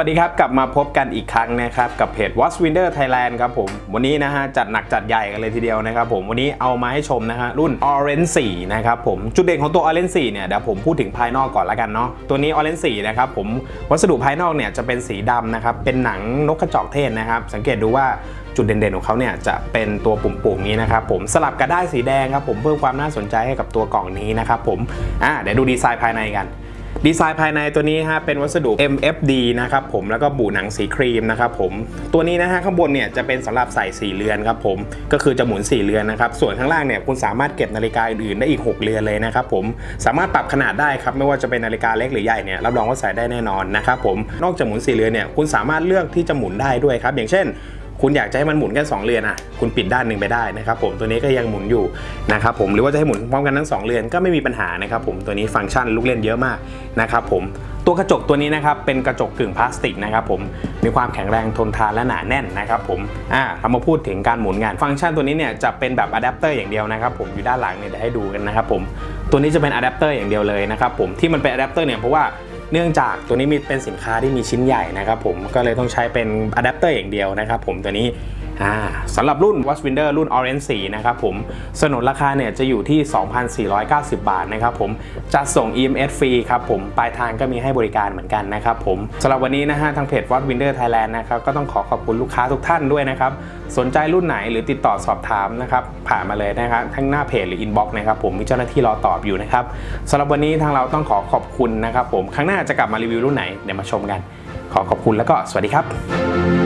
วัสดีครับ กลับมาพบกันอีกครั้งนะครับ กับเพจ Watch Window Thailand ครับผม วันนี้นะฮะ จัดหนักจัดใหญ่กันเลยทีเดียวนะครับผมวันนี้เอามาให้ชมนะฮะ รุ่น Orange 4 นะครับผม จุดเด่นของตัว Orange 4 เนี่ย เดี๋ยวผมพูดถึงภายนอกก่อนละกันเนาะตัวนี้ Orange 4 นะครับผมวัสดุภายนอกเนี่ยจะเป็นสีดำนะครับเป็นหนังนกกระจอกเทศนะครับ สังเกตดูว่าจุดเด่นๆของเขาเนี่ยจะเป็นตัวปุ่มๆนี้นะครับผมสลับกับได้ายสีแดงครับผมเพิ่มความน่าสนใจให้กับตัวกล่องนี้นะครับผมอ่าเดี๋ยวดูดีไซน์ภายในกัน ดีไซน์ภายในตัวนี้ฮะเป็นวัสดุ MFD นะครับผมแล้วก็บูหนังสีครีมนะครับผมตัวนี้นะฮะข้างบนเนี่ยจะเป็นสำหรับใส่สีเรือนครับผมก็คือจะหมุนสีเรือนนะครับส่วนข้างล่างเนี่ยคุณสามารถเก็บนาฬิกาอื่นๆได้อีก 6 เรือนเลยนะครับผมสามารถปรับขนาดได้ครับไม่ว่าจะเป็นนาฬิกาเล็กหรือใหญ่เนี่ยรับรองว่าใส่ได้แน่นอนนะครับผมนอกจากหมุนสีเรือนเนี่ยคุณสามารถเลือกที่จะหมุนได้ด้วยครับอย่างเช่น คุณอยากจะให้มันหมุนแค่2เรือนอะคุณปิดด้านหนึ่งไปได้นะครับผมตัวนี้ก็ยังหมุนอยู่นะครับผมหรือว่าจะให้หมุนพร้อมกันทั้ง 2เรือนก็ไม่มีปัญหานะครับผมตัวนี้ฟังก์ชันลูกเล่นเยอะมากนะครับผมตัวกระจกตัวนี้นะครับเป็นกระจกกึ่งพลาสติกนะครับผมมีความแข็งแรงทนทานและหนาแน่นนะครับผมอ่าเรามาพูดถึงการหมุนงาน ฟังก์ชันตัวนี้เนี่ยจะเป็นแบบอะแดปเตอร์อย่างเดียวนะครับผมอยู่ด้านหลังเนี่ยเดี๋ยวให้ดูกันนะครับผมตัวนี้จะเป็นอะแดปเตอร์อย่างเดียวเลยนะครับผมที่มันเป็นอะแดปเตอร์เนี่ยเพราะว่า เนื่องจากตัวนี้มีเป็นสินค้าที่มีชิ้นใหญ่นะครับผมก็เลยต้องใช้เป็นอะแดปเตอร์อย่างเดียวนะครับผมตัวนี้ สำหรับรุ่น Watch Winder รุ่น Orange 4นะครับผมสนนราคาเนี่ยจะอยู่ที่ 2,490 บาทนะครับผมจะส่ง EMS ฟรีครับผมปลายทางก็มีให้บริการเหมือนกันนะครับผมสำหรับวันนี้นะฮะทางเพจ Watch Winder Thailand นะครับก็ต้องขอขอบคุณลูกค้าทุกท่านด้วยนะครับสนใจรุ่นไหนหรือติดต่อสอบถามนะครับผ่านมาเลยนะครับทั้งหน้าเพจหรือ inbox นะครับผมมีเจ้าหน้าที่รอตอบอยู่นะครับสำหรับวันนี้ทางเราต้องขอขอบคุณนะครับผมครั้งหน้าจะกลับมารีวิวรุ่นไหนเดี๋ยวมาชมกัน ขอขอบคุณแล้วก็สวัสดีครับ